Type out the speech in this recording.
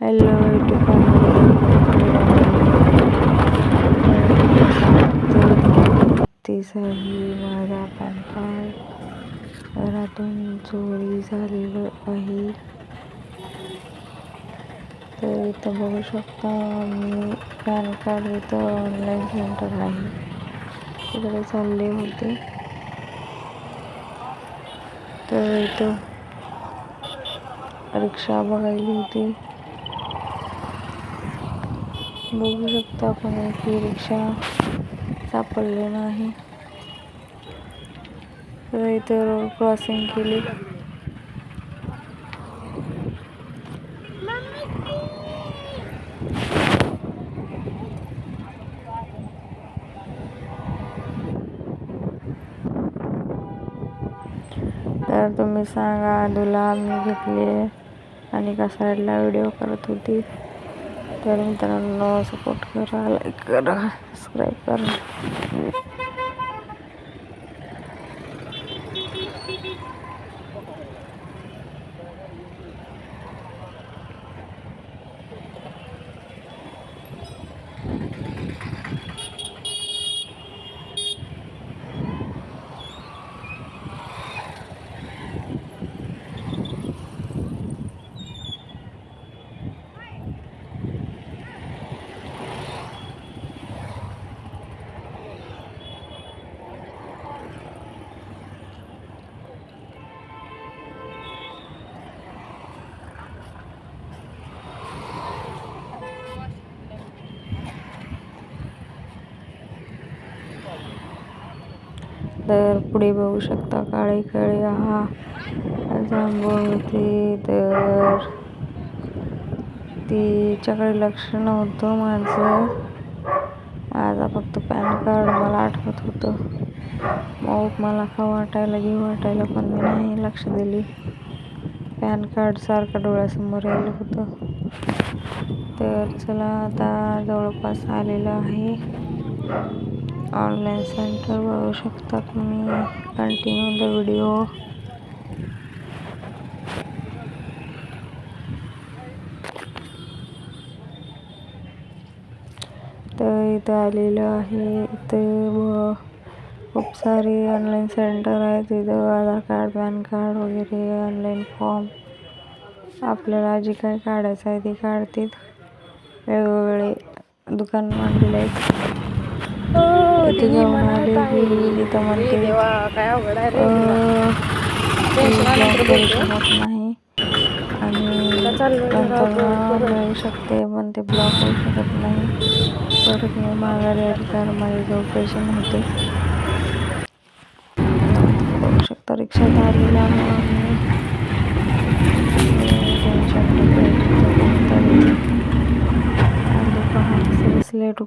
Hello YouTube family आहे माझा pan card घरातून चोरी झालेलं आहे. तर इथं बघू शकता मी पॅन कार्ड इथं ऑनलाईन सेंटर आहे तिकडे चालले होते. तर इथं रिक्षा बघायली होती. बघू शकता आपण एक रिक्षा सापडले नाही. तर इथे रोड क्रॉसिंग केली. तर तुम्ही सांगा दुला मी घेतली आणि का साईडला व्हिडिओ करत होती? तर मित्रांनो सपोर्ट करा लाईक करा सबस्क्राईब करा. तर पुढे बघू शकता काळे काळे हा जांभूळ होते तर तिच्याकडे लक्ष नव्हतं माझं. माझा फक्त पॅन कार्ड मला आठवत होतं. मग मला खाऊ वाटायला घेऊ वाटायला पण मी नाही लक्ष दिली. पॅन कार्ड सारखं डोळ्यासमोर यायला होतं. तर चला आता जवळपास आलेलं आहे. ऑनलाईन सेंटर बघू शकता तुम्ही. कंटिन्यू द व्हिडिओ तर इथं आलेलं आहे. इथं खूप सारे ऑनलाईन सेंटर आहेत. इथं आधार कार्ड पॅन कार्ड वगैरे ऑनलाईन फॉर्म आपल्याला जे काही काढायचं आहे ते काढतील. वेगवेगळे दुकान मांडले आहेत. इथे जाऊन आले की तिथं म्हणते नाही. आणि नंतर मिळू शकते पण ते ब्लॉक होऊ शकत नाही. परत मी माघारी आली कारण माझे ऑपरेशन होते बघू शकता रिक्षात आलेला टेन्शन स्लेट